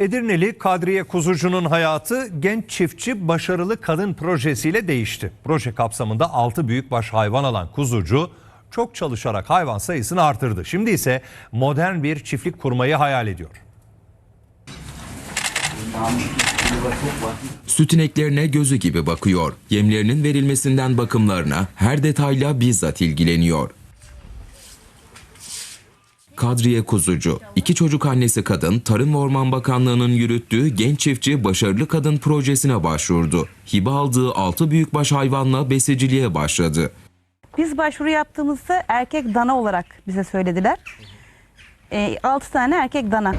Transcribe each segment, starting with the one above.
Edirneli Kadriye Kuzucu'nun hayatı genç çiftçi başarılı kadın projesiyle değişti. Proje kapsamında 6 büyükbaş hayvan alan kuzucu çok çalışarak hayvan sayısını artırdı. Şimdi ise modern bir çiftlik kurmayı hayal ediyor. Süt ineklerine gözü gibi bakıyor. Yemlerinin verilmesinden bakımlarına her detayla bizzat ilgileniyor. Kadriye Kuzucu, iki çocuk annesi kadın Tarım ve Orman Bakanlığı'nın yürüttüğü Genç Çiftçi Başarılı Kadın projesine başvurdu. Hibe aldığı 6 büyükbaş hayvanla besiciliğe başladı. Biz başvuru yaptığımızda erkek dana olarak bize söylediler. 6 tane erkek dana.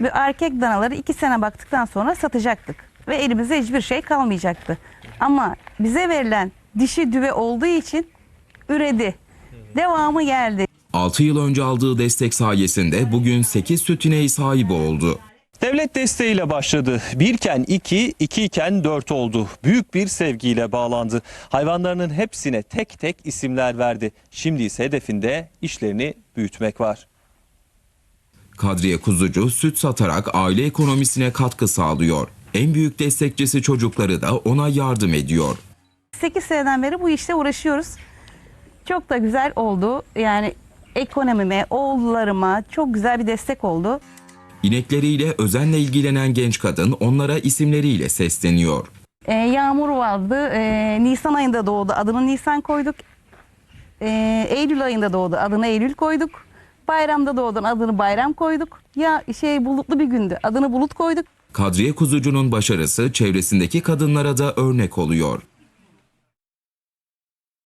Ve erkek danaları 2 sene baktıktan sonra satacaktık. Ve elimizde hiçbir şey kalmayacaktı. Ama bize verilen dişi düve olduğu için üredi. Devamı geldi. 6 yıl önce aldığı destek sayesinde bugün 8 süt ineği sahibi oldu. Devlet desteğiyle başladı. Birken iki, ikiyken dört oldu. Büyük bir sevgiyle bağlandı. Hayvanlarının hepsine tek tek isimler verdi. Şimdi ise hedefinde işlerini büyütmek var. Kadriye Kuzucu süt satarak aile ekonomisine katkı sağlıyor. En büyük destekçisi çocukları da ona yardım ediyor. 8 seneden beri bu işte uğraşıyoruz. Çok da güzel oldu. Yani ekonomime, oğullarıma çok güzel bir destek oldu. İnekleriyle özenle ilgilenen genç kadın onlara isimleriyle sesleniyor. Ee, Yağmur vardı. Ee, Nisan ayında doğdu. Adını Nisan koyduk. Ee, Eylül ayında doğdu. Adını Eylül koyduk. Bayramda doğdun adını Bayram koyduk. Ya şey bulutlu bir gündü. Adını Bulut koyduk. Kadriye Kuzucu'nun başarısı çevresindeki kadınlara da örnek oluyor.